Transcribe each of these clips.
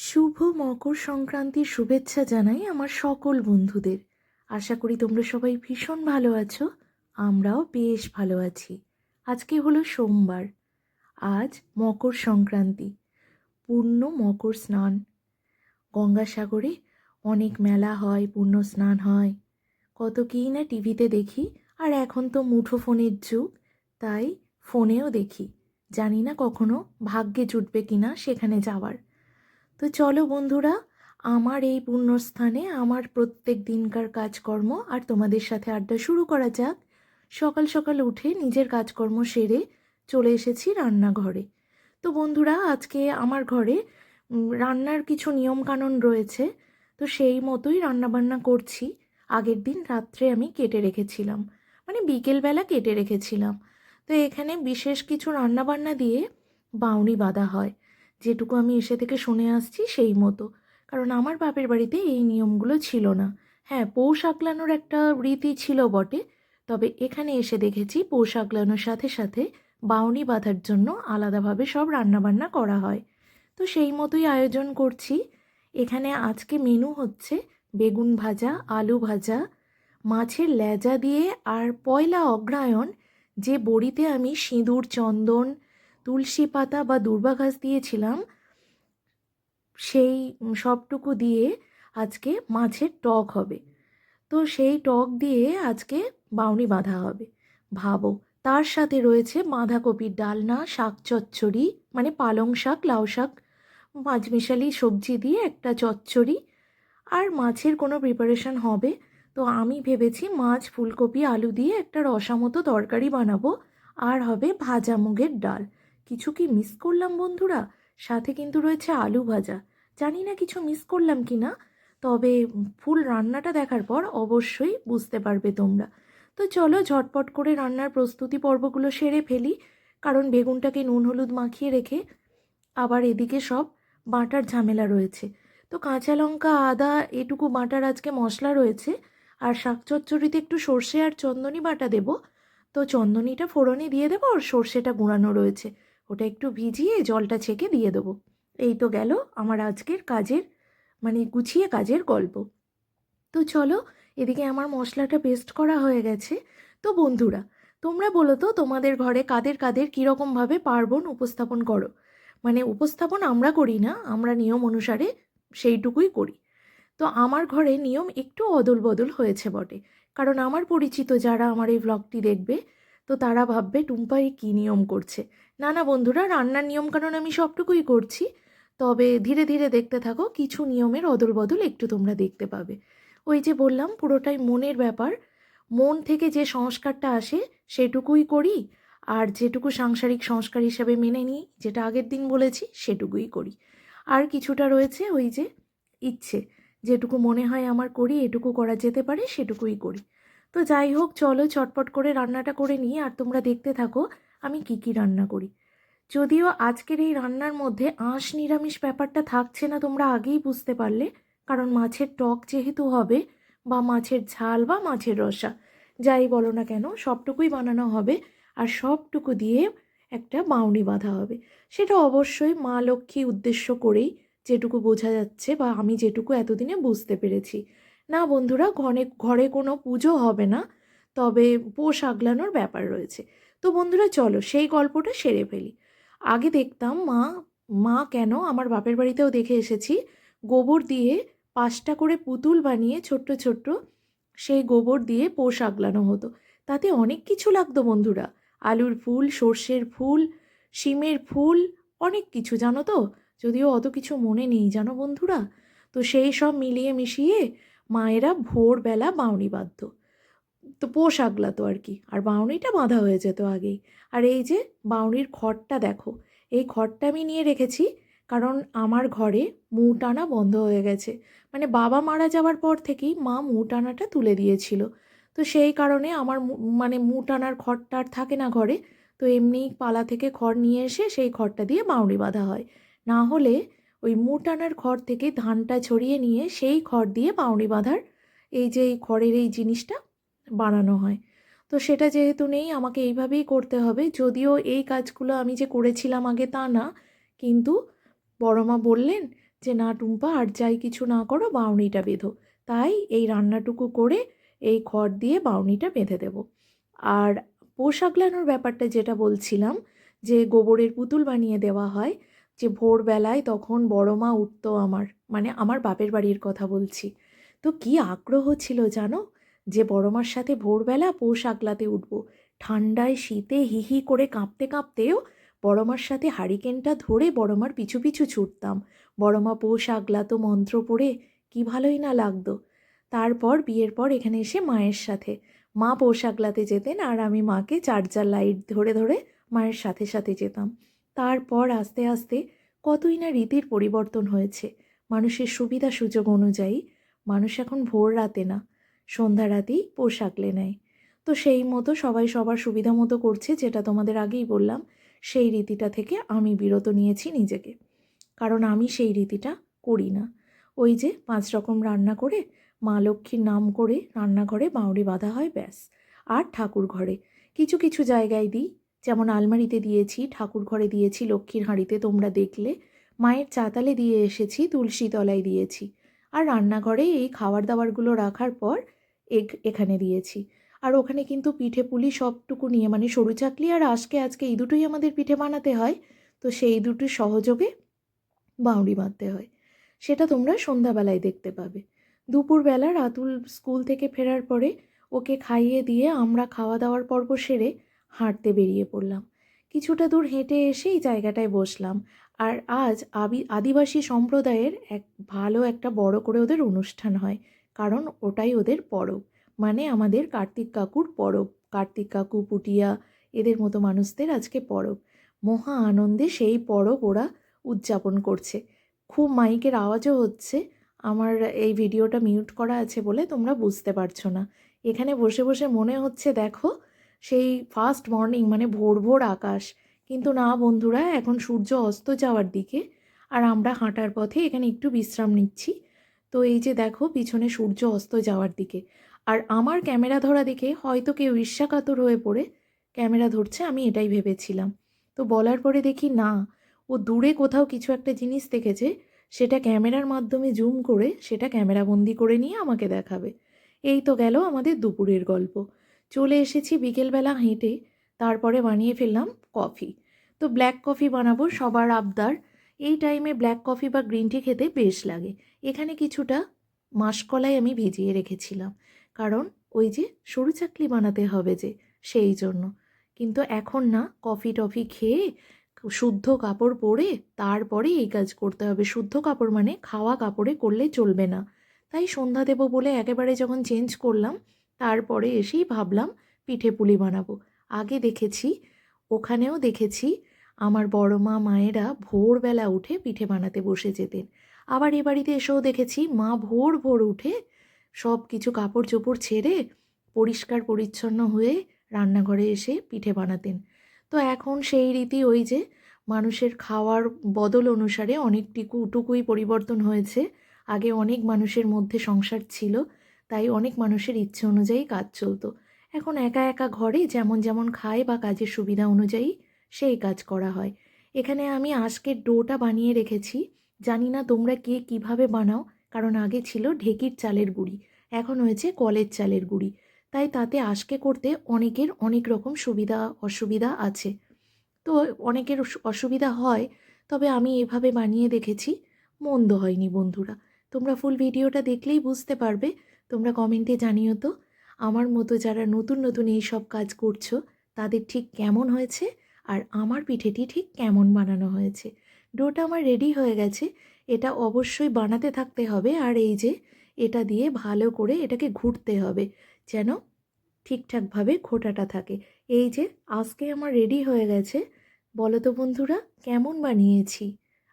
শুভ মকর সংক্রান্তির শুভেচ্ছা জানাই আমার সকল বন্ধুদের। আশা করি তোমরা সবাই ভীষণ ভালো আছো, আমরাও বেশ ভালো আছি। আজকে হলো সোমবার, আজ মকর সংক্রান্তি, পূর্ণ মকর স্নান। গঙ্গাসাগরে অনেক মেলা হয়, পূর্ণ স্নান হয়। কত কী না টিভিতে দেখি, আর এখন তো মুঠো ফোনের যুগ, তাই ফোনেও দেখি। জানি না কখনো ভাগ্যে জুটবে কিনা সেখানে যাওয়ার। তো চলো বন্ধুরা, আমার এই পুণ্যস্থানে আমার প্রত্যেক দিনকার কাজকর্ম আর তোমাদের সাথে আড্ডা শুরু করা যাক। সকাল সকাল উঠে নিজের কাজকর্ম সেরে চলে এসেছি রান্নাঘরে। তো বন্ধুরা, আজকে আমার ঘরে রান্নার কিছু নিয়মকানুন রয়েছে, তো সেই মতোই রান্নাবান্না করছি। আগের দিন রাত্রে আমি কেটে রেখেছিলাম মানে বিকেলবেলা কেটে রেখেছিলাম। তো এখানে বিশেষ কিছু রান্নাবান্না দিয়ে বাউনি বাঁধা হয়। যেটুকু আমি এসে থেকে শুনে আসছি সেই মতো। কারণ আমার বাপের বাড়িতে এই নিয়মগুলো ছিল না। হ্যাঁ পৌষ আগলানোর একটা রীতি ছিল বটে। তবে এখানে এসে দেখেছি পৌষ আগলানোর সাথে সাথে বাউনি বাঁধার জন্য আলাদাভাবে সব রান্নাবান্না করা হয়। তো সেই মতোই আয়োজন করছি। এখানে আজকে মেনু হচ্ছে বেগুন ভাজা, আলু ভাজা, মাছের লেজা দিয়ে আর পয়লা অগ্রায়ণ যে বড়িতে আমি সিঁদুর, চন্দন তুলসী পাতা বা দূর্বা ঘাস দিয়েছিলাম, সেই সবটুকু দিয়ে আজকে মাছের টক হবে। তো সেই টক দিয়ে আজকে বাউনি বাঁধা হবে। ভাবো, তার সাথে রয়েছে বাঁধাকপির ডালনা, শাক চচ্চড়ি মানে পালং শাক, লাউ শাক, পাঁচমিশালি সবজি দিয়ে একটা চচ্চড়ি, আর মাছের কোনো প্রিপারেশন হবে। তো আমি ভেবেছি মাছ, ফুলকপি, আলু দিয়ে একটা রসা মতো তরকারি বানাবো, আর হবে ভাজা মুগের ডাল। কিছু কি মিস করলাম বন্ধুরা? সাথে কিন্তু রয়েছে আলু ভাজা। জানি না কিছু মিস করলাম কি না, তবে ফুল রান্নাটা দেখার পর অবশ্যই বুঝতে পারবে তোমরা। তো চলো ঝটপট করে রান্নার প্রস্তুতি পর্বগুলো সেরে ফেলি, কারণ বেগুনটাকে নুন হলুদ মাখিয়ে রেখে আবার এদিকে সব বাটার ঝামেলা রয়েছে। তো কাঁচা লঙ্কা, আদা, এটুকু বাটার আজকে মশলা রয়েছে, আর শাক চচ্চড়িতে একটু সর্ষে আর চন্দনী বাটা দেবো। তো চন্দনীটা ফোড়নে দিয়ে দেবো আর সর্ষেটা গুঁড়ানো রয়েছে। ওটা একটু ভিজিয়ে জলটা ছেঁকে দিয়ে দেবো। এই তো গেল আমার আজকের কাজের মানে গুছিয়ে কাজের গল্প। তো চলো, এদিকে আমার মশলাটা পেস্ট করা হয়ে গেছে। তো বন্ধুরা, তোমরা বলো তো তোমাদের ঘরে কাদের কাদের কীরকমভাবে পার্বণ উপস্থাপন করো? মানে উপস্থাপন আমরা করি না, আমরা নিয়ম অনুসারে সেইটুকুই করি। তো আমার ঘরে নিয়ম একটু অদল বদল হয়েছে বটে। কারণ আমার পরিচিত যারা আমার এই ব্লগটি দেখবে, তো তারা ভাববে টুম্পাই কী নিয়ম করছে। না না বন্ধুরা, রান্নার নিয়ম নিয়মকানুন আমি সবটুকুই করছি। তবে ধীরে ধীরে দেখতে থাকো, কিছু নিয়মের অদল বদল একটু তোমরা দেখতে পাবে। ওই যে বললাম, পুরোটাই মনের ব্যাপার। মন থেকে যে সংস্কারটা আসে, সেটুকুই করি। আর যেটুকু সাংসারিক সংস্কার হিসাবে মেনে নিই, যেটা আগের দিন বলেছি, সেটুকুই করি। আর কিছুটা রয়েছে ওই যে ইচ্ছে। যেটুকু মনে হয় আমার করি, এটুকু করা যেতে পারে, সেটুকুই করি। তো যাই হোক, চলো চটপট করে রান্নাটা করে নিই। আর তোমরা দেখতে থাকো আমি কি কি রান্না করি? যদিও আজকের এই রান্নার মধ্যে আঁশ নিরামিষ ব্যাপারটা থাকছে না তোমরা আগেই বুঝতে পারলে, কারণ মাছের টক যেহেতু হবে বা মাছের ঝাল বা মাছের রসা, যাই বলো না কেন, সবটুকুই বানানো হবে আর সবটুকু দিয়ে একটা বাউনি বাঁধা হবে। সেটা অবশ্যই মা লক্ষ্মী উদ্দেশ্য করেই যেটুকু বোঝা যাচ্ছে বা আমি যেটুকু এতদিনে বুঝতে পেরেছি। না বন্ধুরা ঘরে ঘরে কোনো পুজো হবে না, তবে পোষ আগলানোর ব্যাপার রয়েছে। তো বন্ধুরা চলো সেই গল্পটা সেরে ফেলি। আগে দেখতাম মা মা কেন আমার বাপের বাড়িতেও দেখে এসেছি। গোবর দিয়ে পাঁচটা করে পুতুল বানিয়ে ছোট্ট ছোট্ট সেই গোবর দিয়ে পোষ আগলানো হতো। তাতে অনেক কিছু লাগতো বন্ধুরা। আলুর ফুল, সর্ষের ফুল, শিমের ফুল, অনেক কিছু জানো তো? যদিও অত কিছু মনে নেই জানো বন্ধুরা? তো সেই সব মিলিয়ে মিশিয়ে মায়েরা ভোরবেলা বাউনি বাঁধত। তো পোষ আগলাতো আর কি। আর বাউনিটা বাঁধা হয়ে যেত আগেই। আর এই যে বাউনির খড়টা দেখো, এই খড়টা আমি নিয়ে রেখেছি কারণ আমার ঘরে মু টানা বন্ধ হয়ে গেছে। মানে বাবা মারা যাওয়ার পর থেকেই মা মু টানাটা তুলে দিয়েছিল। তো সেই কারণে আমার মানে মু টানার খড়টা আর থাকে না ঘরে, তো এমনি পালা থেকে খড় নিয়ে এসে সেই খড়টা দিয়ে বাউনি বাঁধা হয়। না হলে ওই মু টানার খড় থেকে ধানটা ছড়িয়ে নিয়ে সেই খড় দিয়ে বাউনি বাঁধার এই যে এই খড়ের এই জিনিসটা বানানো হয়। তো সেটা যেহেতু নেই, আমাকে এইভাবেই করতে হবে। যদিও এই কাজগুলো আমি যে করেছিলাম আগে তা না, কিন্তু বড় মা বললেন যে, না টুম্পা, আর যাই কিছু না করো, বাউনিটা বেঁধো। তাই এই রান্নাটুকু করে এই খড় দিয়ে বাউনিটা বেঁধে দেব। আর পোশাকলানোর ব্যাপারটা যেটা বলছিলাম, যে গোবরের পুতুল বানিয়ে দেওয়া হয়, যে ভোরবেলায় তখন বড় মা উঠতো আমার মানে আমার বাপের বাড়ির কথা বলছি। তো কি আগ্রহ ছিল জানো? যে বড় মার সাথে ভোরবেলা পৌষ আগলাতে উঠব, ঠান্ডায় শীতে হি হি করে কাঁপতে কাঁপতেও বড় মার সাথে হারিকেনটা ধরে বড় মার পিছু পিছু ছুটতাম। বড় মা পৌষ আগলাতো মন্ত্র পড়ে কি ভালোই না লাগতো। তারপর বিয়ের পর এখানে এসে মায়ের সাথে। মা পৌষ আগলাতে যেতেন আর আমি মাকে চার্জার লাইট ধরে ধরে মায়ের সাথে সাথে যেতাম। তারপর আস্তে আস্তে কতই না রীতির পরিবর্তন হয়েছে। মানুষের সুবিধা সুযোগ অনুযায়ী মানুষ এখন ভোর রাতে না। সন্ধ্যা রাতেই পোশাকলে নেয় তো সেই মতো সবাই সবার সুবিধা মতো করছে, যেটা তোমাদের আগেই বললাম, সেই রীতিটা থেকে আমি বিরত নিয়েছি নিজেকে। কারণ আমি সেই রীতিটা করি না। ওই যে পাঁচ রকম রান্না করে, মা লক্ষ্মীর নাম করে রান্নাঘরে বাউরি বাঁধা হয়, ব্যাস। আর ঠাকুর ঘরে। কিছু কিছু জায়গায় দিই, যেমন আলমারিতে দিয়েছি, ঠাকুর ঘরে দিয়েছি লক্ষ্মীর হাঁড়িতে তোমরা দেখলে, মায়ের চাতালে দিয়ে এসেছি, তুলসী তলায় দিয়েছি। আর রান্নাঘরে এই খাবার দাবারগুলো রাখার পর এগ- এখানে দিয়েছি। আর ওখানে কিন্তু পিঠে পুলি সবটুকু নিয়ে মানে সরু চাকলি আর আজকে আজকে এই দুটোই আমাদের পিঠে বানাতে হয়। তো সেই দুটোর সহযোগে বাউরি বাঁধতে হয়। সেটা তোমরা সন্ধ্যাবেলায় দেখতে পাবে। দুপুরবেলা রাতুল স্কুল থেকে ফেরার পরে ওকে খাইয়ে দিয়ে আমরা খাওয়া দাওয়ার পর্ব সেরে হাঁটতে বেরিয়ে পড়লাম। কিছুটা দূর হেঁটে এসেই জায়গাটায় বসলাম। আর আজ আবি, আদিবাসী সম্প্রদায়ের এক ভালো একটা বড় করে ওদের অনুষ্ঠান হয়। কারণ ওটাই ওদের পরব। মানে আমাদের কার্তিক কাকুর পরব। কার্তিক কাকু, পুটিয়া এদের মতো মানুষদের আজকে পরব। মহা আনন্দে সেই পরব ওরা উদযাপন করছে। খুব মাইকের আওয়াজও হচ্ছে। আমার এই ভিডিওটা মিউট করা আছে বলে তোমরা বুঝতে পারছ না। এখানে বসে বসে মনে হচ্ছে, দেখো, সেই ফার্স্ট মর্নিং মানে ভোর ভোর আকাশ। কিন্তু না বন্ধুরা, এখন সূর্য অস্ত যাওয়ার দিকে। আর আমরা হাঁটার পথে এখানে একটু বিশ্রাম নিচ্ছি। তো এই যে দেখো পিছনে সূর্য অস্ত যাওয়ার দিকে। আর আমার ক্যামেরা ধরা দেখে হয়তো কেউ ঈর্ষাকাতর হয়ে পড়ে, ক্যামেরা ধরছে, আমি এটাই ভেবেছিলাম। তো বলার পরে দেখি না, ও দূরে কোথাও কিছু একটা জিনিস দেখেছে, সেটা ক্যামেরার মাধ্যমে জুম করে সেটা ক্যামেরাবন্দি করে নিয়ে আমাকে দেখাবে। এই তো গেল আমাদের দুপুরের গল্প। চলে এসেছি বিকেলবেলা হেঁটে, তারপরে বানিয়ে ফেললাম কফি। তো ব্ল্যাক কফি বানাবো সবার আবদার। এই টাইমে ব্ল্যাক কফি বা গ্রিন টি খেতে বেশ লাগে। এখানে কিছুটা মাসকলাই আমি ভিজিয়ে রেখেছিলাম। কারণ ওই যে সরু চাকলি বানাতে হবে যে, সেই জন্য। কিন্তু এখন না, কফি টফি খেয়ে শুদ্ধ কাপড় পরে তারপরে এই কাজ করতে হবে। শুদ্ধ কাপড় মানে খাওয়া কাপড়ে করলে চলবে না। তাই সন্ধ্যা দেবো বলে একেবারে যখন চেঞ্জ করলাম, তারপরে এসেই ভাবলাম পিঠে পুলি বানাবো। আগে দেখেছি, ওখানেও দেখেছি, আমার বড় মা মায়েরা ভোরবেলা উঠে পিঠে বানাতে বসে যেতেন। আবার এ বাড়িতে এসেও দেখেছি মা ভোর ভোর উঠে সব কিছু কাপড় চোপড় ছেড়ে পরিষ্কার পরিচ্ছন্ন হয়ে রান্নাঘরে এসে পিঠে বানাতেন। তো এখন সেই রীতি ওই যে মানুষের খাওয়ার বদল অনুসারে অনেকটুকু টুকুই পরিবর্তন হয়েছে। আগে অনেক মানুষের মধ্যে সংসার ছিল, তাই অনেক মানুষের ইচ্ছে অনুযায়ী কাজ চলতো। এখন একা একা ঘরে যেমন যেমন খায় বা কাজের সুবিধা অনুযায়ী সেই কাজ করা হয়। এখানে আমি আজকের ডোটা বানিয়ে রেখেছি। জানি না তোমরা কে কীভাবে বানাও, কারণ আগে ছিল ঢেকির চালের গুঁড়ি, এখন হয়েছে কলের চালের গুঁড়ি। তাই তাতে আজকে করতে অনেকের অনেক রকম সুবিধা অসুবিধা আছে। তো অনেকের অসুবিধা হয়, তবে আমি এভাবে বানিয়ে দেখেছি, মন্দ হয়নি বন্ধুরা। তোমরা ফুল ভিডিওটা দেখলেই বুঝতে পারবে, তোমরা কমেন্টে জানিও তো। আমার মতো যারা নতুন নতুন এই সব কাজ করছ, তাদের ঠিক কেমন হয়েছে, আর আমার পিঠেটি ঠিক কেমন বানানো হয়েছে? ডোটা আমার রেডি হয়ে গেছে। এটা অবশ্যই বানাতে থাকতে হবে আর এই যে এটা দিয়ে ভালো করে এটাকে ঘুরতে হবে যেন ঠিকঠাকভাবে খোটাটা থাকে। এই যে আজকে আমার রেডি হয়ে গেছে। বলো তো বন্ধুরা, কেমন বানিয়েছি?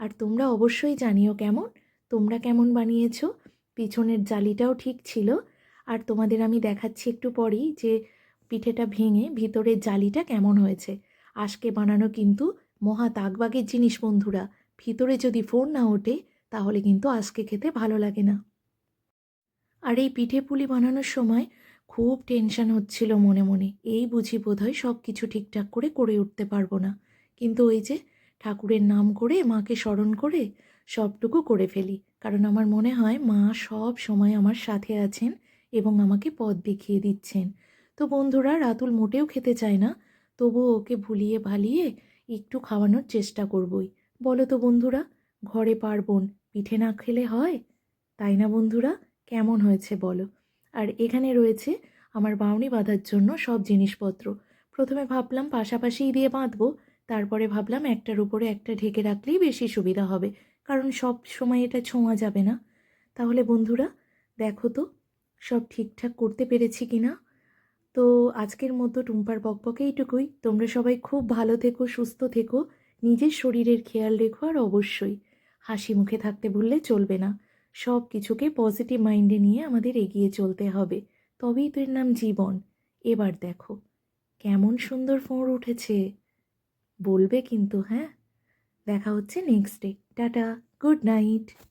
আর তোমরা অবশ্যই জানিও কেমন। তোমরা কেমন বানিয়েছো? পিছনের জালিটাও ঠিক ছিল। আর তোমাদের আমি দেখাচ্ছি একটু পরেই যে পিঠেটা ভেঙে ভিতরের জালিটা কেমন হয়েছে। আজকে বানানো কিন্তু মহা তাকবাগের জিনিস বন্ধুরা, ভিতরে যদি ফোন না ওঠে, তাহলে কিন্তু আজকে খেতে ভালো লাগে না। আর এই পিঠে পুলি বানানোর সময় খুব টেনশন হচ্ছিল মনে মনে। এই বুঝি বোধহয় সব কিছু ঠিকঠাক করে করে উঠতে পারব না। কিন্তু ওই যে ঠাকুরের নাম করে, মাকে স্মরণ করে সবটুকু করে ফেলি। কারণ আমার মনে হয় মা সব সময় আমার সাথে আছেন এবং আমাকে পথ দেখিয়ে দিচ্ছেন। তো বন্ধুরা, রাতুল মোটেও খেতে চায় না। তবুও ওকে ভুলিয়ে ভালিয়ে একটু খাওয়ানোর চেষ্টা করবই। বলো তো বন্ধুরা, ঘরে পার্বণ পিঠে না খেলে হয়? তাই না বন্ধুরা? কেমন হয়েছে বলো। আর এখানে রয়েছে আমার বাউনি বাঁধার জন্য সব জিনিসপত্র। প্রথমে ভাবলাম পাশাপাশিই দিয়ে বাঁধবো, তারপরে ভাবলাম একটার উপরে একটা ঢেকে রাখলেই বেশি সুবিধা হবে, কারণ সব সময় এটা ছোঁয়া যাবে না। তাহলে বন্ধুরা, দেখো তো, সব ঠিকঠাক করতে পেরেছি কি না তো আজকের মতো টুম্পার বকবকে এইটুকুই। তোমরা সবাই খুব ভালো থেকো, সুস্থ থেকো। নিজের শরীরের খেয়াল রেখো আর অবশ্যই হাসি মুখে থাকতে ভুললে চলবে না। সব কিছুকে পজিটিভ মাইন্ডে নিয়ে আমাদের এগিয়ে চলতে হবে। তবেই তো এর নাম জীবন। এবার দেখো, কেমন সুন্দর ফোঁড় উঠেছে। বলবে কিন্তু হ্যাঁ? দেখা হচ্ছে next day tata good night